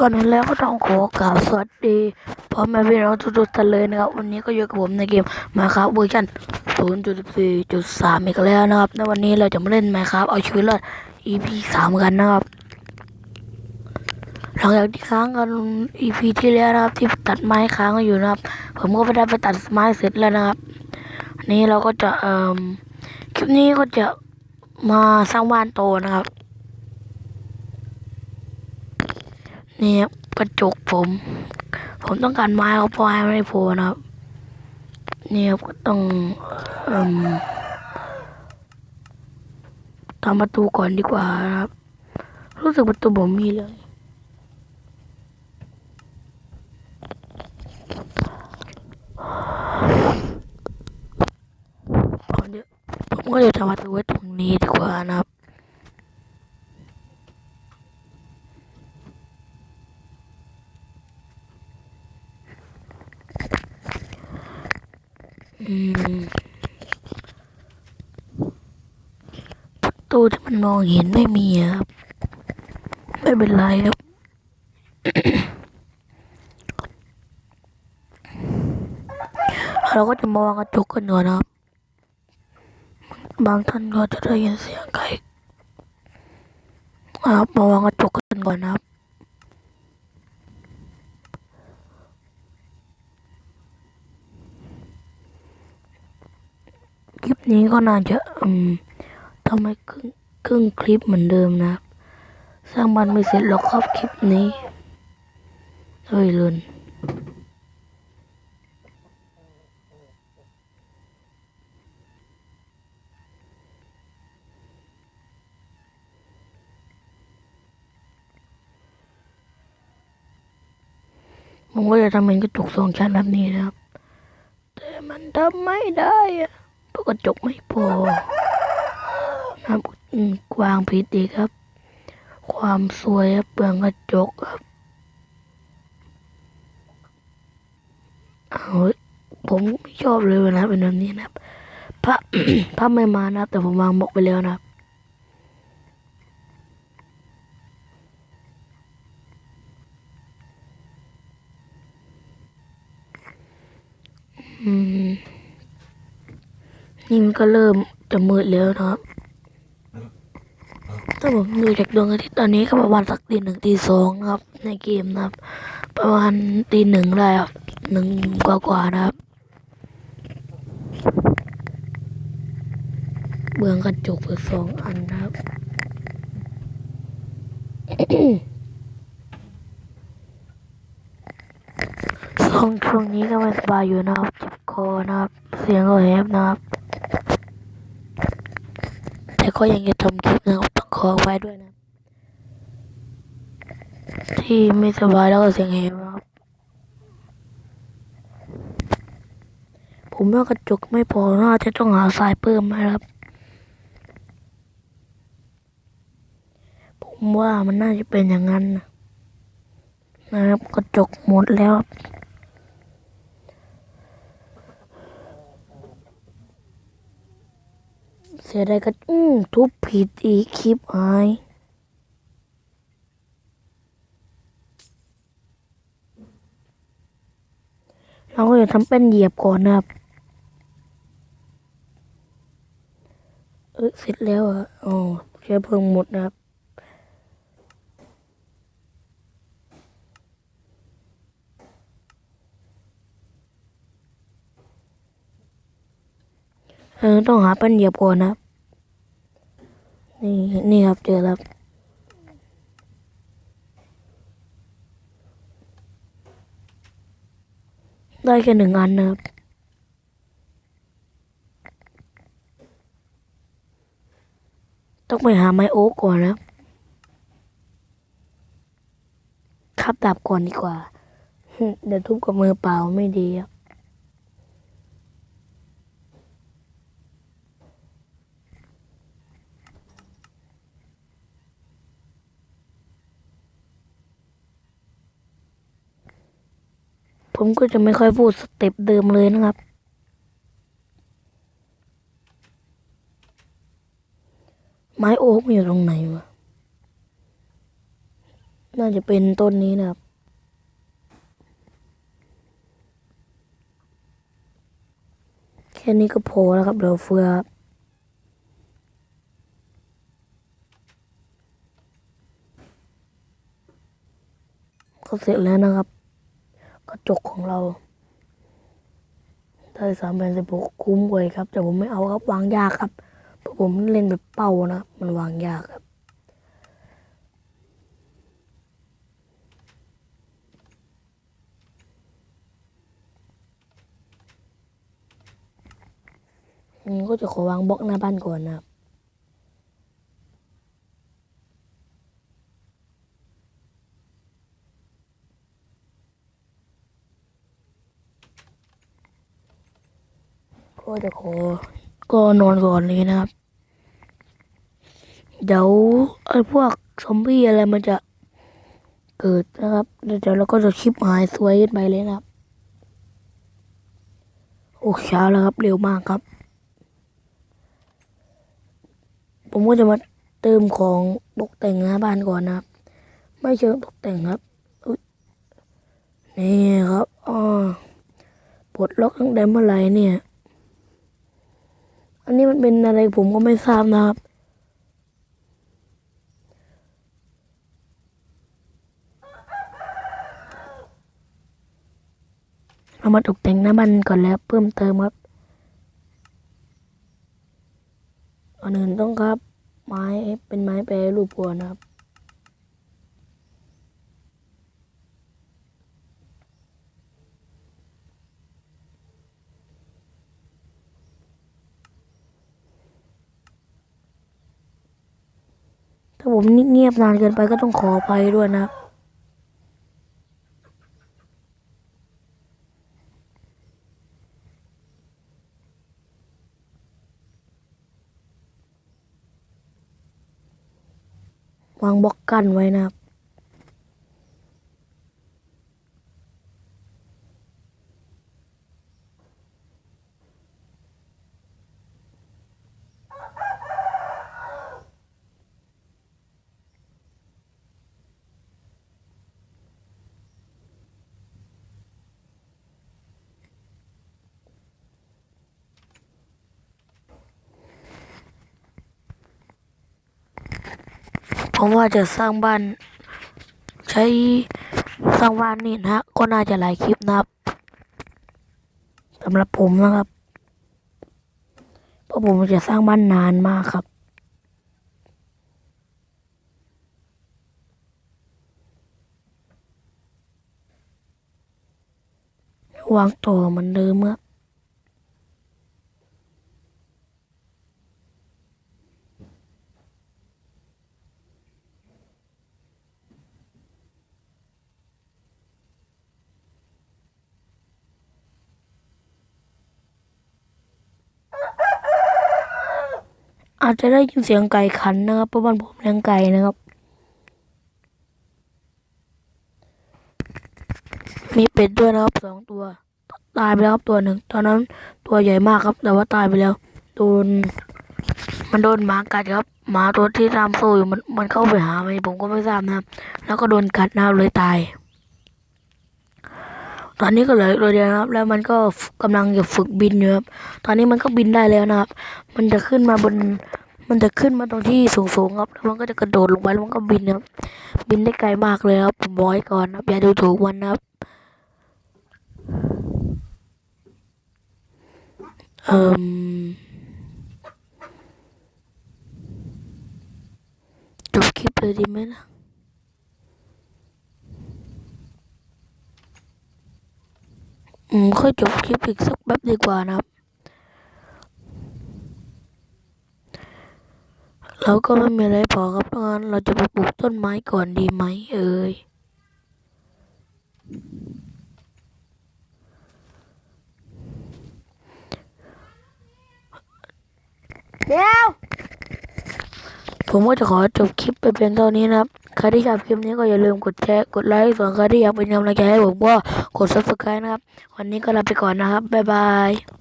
ก่อนอื่นแล้วก็ต้องขอกล่าวสวัสดีพ่อแม่พี่น้องทุกๆท่านเลยนะครับวันนี้ก็อยู่กับผมในเกม Minecraft เวอร์ชัน0.14.3 อีกแล้วนะครับในวันนี้เราจะมาเล่น Minecraft เอาชีวิตรอด EP 3กันนะครับหลังจากที่ค้างกัน EP ที่แล้วนะครับ ที่ตัดไม้ค้างกันอยู่นะครับ ผมก็ไปได้ไปตัดไม้เสร็จแล้วนะครับนนี้เราก็จะเอ่อคลิปนี้ก็จะมาสร้างบ้านโตนะครับ นี่ครับกระจกผม ผมต้องการไม้เขาพอให้ไม่พอนะครับ นี่ครับก็ต้องอทำประตูก่อนดีกว่าครับ รู้สึกประตูผมมีเลยผมก็จะทำประตูไว้ตรงนี้ดีกว่านะครับ อืมประตูที่ มองเห็นไม่มีครับ ไม่เป็นไรครับเราก็จะมาวางกระจกกันก่อนนะครับ บางท่านก็จะได้ยินเสียงไก่ครับมาวางกระจกกันก่อนนะครับคลิปนี้ก็น่าจะอืมทำให้ครึ่ง ครึ่งคลิปเหมือนเดิมนะครับ สร้างบ้านไม่เสร็จหรอกครับคลิปนี้เฮ้ยเลืนผมก็จะทำเป็นกระจกสองชั้นแบบนี้นะครับ แต่มันทำไม่ได้อะเพราะกระจกไม่พอ ครับกวางผิดอีกครับ ความสวยครับเปลืองกระจกครับเอาผมชอบเลยนะเป็นแบบนี้นะครับพระพระไม่มานะแต่ผมวางบอกไปแล้วนะครับอืมนี่มันก็เริ่มจะมืดแล้วนะครับ ถ้าผมดูจากดวงอาทิตย์ตอนนี้ก็ประมาณสักตีหนึ่งตีสองครับ ในเกมนะครับ ประมาณตีหนึ่งได้ครับหนึ่งกว่าๆนะครับ เบื้องกระจกเปิดสองอันนะครับช่วงช่วงนี้ก็ไม่สบายอยู่นะครับเจ็บคอนะครับ เสียงก็แหบนะครับ แต่ก็ยังจะทำคลิปนะครับ ต้องขอไว้ด้วยนะ ที่ไม่สบายแล้วก็เสียงแหบนะครับผมว่ากระจกไม่พอน่าจะต้องหาสายเพิ่มนะครับ ผมว่ามันน่าจะเป็นอย่างนั้นนะนะครับกระจกหมดแล้วครับ เสียดายก็อืมทุบผิดอีกคลิปหายเราก็จะทำเป็นเหยียบก่อนนะครับ เออเสร็จแล้วอะอ๋อเชื้อเพลิงหมดนะครับเออต้องหาเป็นเหยียบก่อนนะ นี่นี่ครับเจอแล้วได้แค่หนึ่งอันนะครับต้องไปหาไม้โอ๊กก่อนนะขับครับดับก่อนดีกว่า เดี๋ยวทุบกับมือเปล่าไม่ดีครับ ผมก็จะไม่ค่อยพูดสเต็ปเดิมเลยนะครับ ไม้โอ๊กอยู่ตรงไหนวะ น่าจะเป็นต้นนี้นะครับแค่นี้ก็พอแล้วครับเดี๋ยวเฟือก็เสร็จแล้วนะครับ กระจกของเราได้สามแผ่นสิบหกคุ้มกว่าครับ แต่ผมไม่เอาครับวางยากครับเพราะผมเล่นแบบเป้านะมันวางยากครับก็จะขอวางบล็อกหน้าบ้านก่อนนะครับ ก็จะขอ ก็นอนก่อนนี้นะครับ เดี๋ยวไอ้พวกซอมบี้อะไรมันจะเกิดนะครับ เดี๋ยวเราก็จะคลิปหายสวยขึ้นไปเลยนะครับ โอ้เช้าแล้วครับ เร็วมากครับ ผมก็จะมาเติมของตกแต่งหน้าบ้านก่อนนะครับ ไม่เชิงตกแต่งครับนี่ครับอ๋อปลดล็อกตั้งแต่เมื่อไหร่เนี่ย อันนี้มันเป็นอะไรผมก็ไม่ทราบนะครับ เรามาตกแต่งหน้าบ้านก่อนแล้วเพิ่มเติมครับอันอื่นต้องครับ ไม้เป็นไม้แปรรูปวัวนะครับาผมเงียบนานเกินไปก็ต้องขออภัยด้วยนะครับวางบล็อกกั้นไว้นะครับ ผมว่าจะสร้างบ้าน ใช้สร้างบ้านนี่นะก็น่าจะหลายคลิปนะครับสำหรับผมนะครับเพราะผมจะสร้างบ้านนานมากครับวางต่อมือนเดิมครับ อาจจะได้ยินเสียงไก่ขันนะครับเพราะบ้านผมเลี้ยงไก่นะครับ มีเป็ดด้วยนะครับสองตัว ตายไปแล้วครับตัวหนึ่งตอนนั้นตัวใหญ่มากครับ แต่ว่าตายไปแล้ว โดน มันโดนหมากัดครับหมาตัวที่ตามโซ่อยู่มันมันเข้าไปหาไหมผมก็ไม่ทราบนะครับ แล้วก็โดนกัดนะครับเลยตาย ตอนนี้ก็เหลือตัวเดียวนะครับ แล้วมันก็กำลังจะฝึกบินอยู่ครับ ตอนนี้มันก็บินได้แล้วนะครับ มันจะขึ้นมาบน มันจะขึ้นมาตรงที่สูงๆครับแล้วมันก็จะกระโดดลงไปแล้วมันก็บินครับ บินได้ไกลมากเลยครับผมบอกไว้ก่อนนะครับอย่าดูถูกมันนะครับ เอ่มจบคลิปเลยดีไหมนะ อืมค่อยจบคลิปอีกสักแป๊บดีกว่านะครับ เราก็ไม่มีอะไรพอครับเพราะงั้นเราจะไปปลูกต้นไม้ก่อนดีไหมเอ่ยเดี๋ยวผมก็จะขอจบคลิปไปเพียงเท่านี้นะครับ ใครที่ชอบคลิปนี้ก็อย่าลืมกดแชร์กดไลค์ส่วนใครที่อยากเป็นกำลังใจให้ผมก็กดซับสไครต์นะครับ วันนี้ก็ลาไปก่อนนะครับ บ๊ายบาย